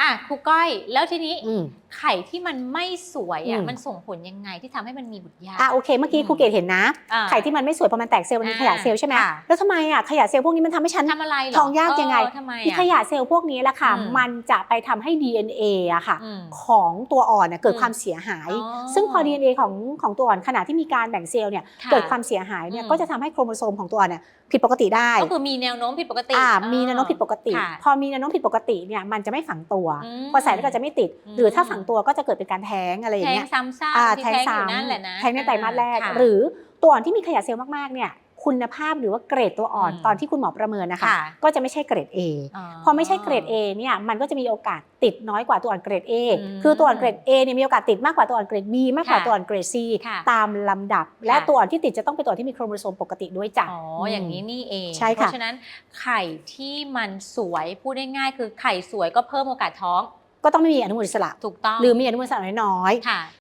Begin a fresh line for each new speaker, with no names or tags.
อะครูก้อย แล้วทีนี้
อืม
ไข่ที่มันไม่สวยอะ
อืม
มันส่งผลยังไงที่ทำให้มันมีบุตรยาก
อะโอเคเมื่อกี้
อืม
ครูเกดเห็นนะ
อ่า
ไข่ที่มันไม่สวยเพราะมันแตกเซลล์มันมี
อ่า
ขยะเซลล์ใช่ไหม
ค่ะ
แล้วทำไมอะขยะเซลล์พวกนี้มันทำให้ฉัน
ทำอะไรเหรอ
ท้องยากยังไง
เออทำไม
อี
อะ
ขยะเซลล์พวกนี้แหละค่ะ
อืม
มันจะไปทำให้ DNA อะค่ะ
อืม
ของตัวอ่อนน่ะเกิด
อืม
ความเสียหาย
อ๋อ
ซึ่งพอ DNA ของของตัวอ่อนขณะที่มีการแบ่งเซลล์เนี่ย
ค่ะ
เกิดความเสียหายเนี่ย
อืม
ก็จะทำให้โครโมโซมของตัวอ่อนเนี่ยผิดปกติได้
ก็คือมีแนวโน้มผิดปกติ
อ่า
อ๋อ
มีแนวโน้มผิดปกติ
ค่ะ
พอมีแนวโน้มผิดปกติเนี่ยมันจะไม่ฝังตัว
อืม
พอใส่แล้วก็จะไม่ติด
อืม
หรือถ้าฝังตัวก็จะเกิดเป็นการแท้งอะไรอย่า
แท
ง
ง
เงี้ย
ซ้ำซาก
อ่า
ที่
แท้ง
แทงอ
ซ้
ยู่นั่นแหละนะำ
แท้งในไตรมาสแรก
ค่ะ
หรือตัวอ่อนที่มีขยะเซลล์มากๆเนี่ย คุณภาพหรือว่าเกรดตัวอ่อน
อืม
ตอนที่คุณหมอประเมินนะคะ
ค่ะ
ก็จะไม่ใช่เกรด A พอไม่ใช่เกรด A เนี่ยมันก็จะมีโอกาสติดน้อยกว่าตัวอ่อนเกรด A
อืม
คือตัวอ่อนเกรด A เนี่ยมีโอกาสติดมากกว่าตัวอ่อนเกรด B มากกว่า
ค่ะ
ตัวอ่อนเกรด C
ค่ะ
ตามลำดับ และ
ค่ะ
ตัวอ่อนที่ติดจะต้องเป็นตัวที่มีโครโมโซมปกติด้วยจ้ะ
อ๋อออย่างนี้นี่เอง
ใช่ค่ะ
เพราะฉะนั้นไข่ที่มันสวยพูดง่ายๆคือไข่สวยก็เพิ่มโอกาสท้อง
ก็ต้องไม่มีอนุมูลอิสระ
ถูกต้อง
หรือมีอนุมูลอิสระน้อย
ค่ะ
ๆ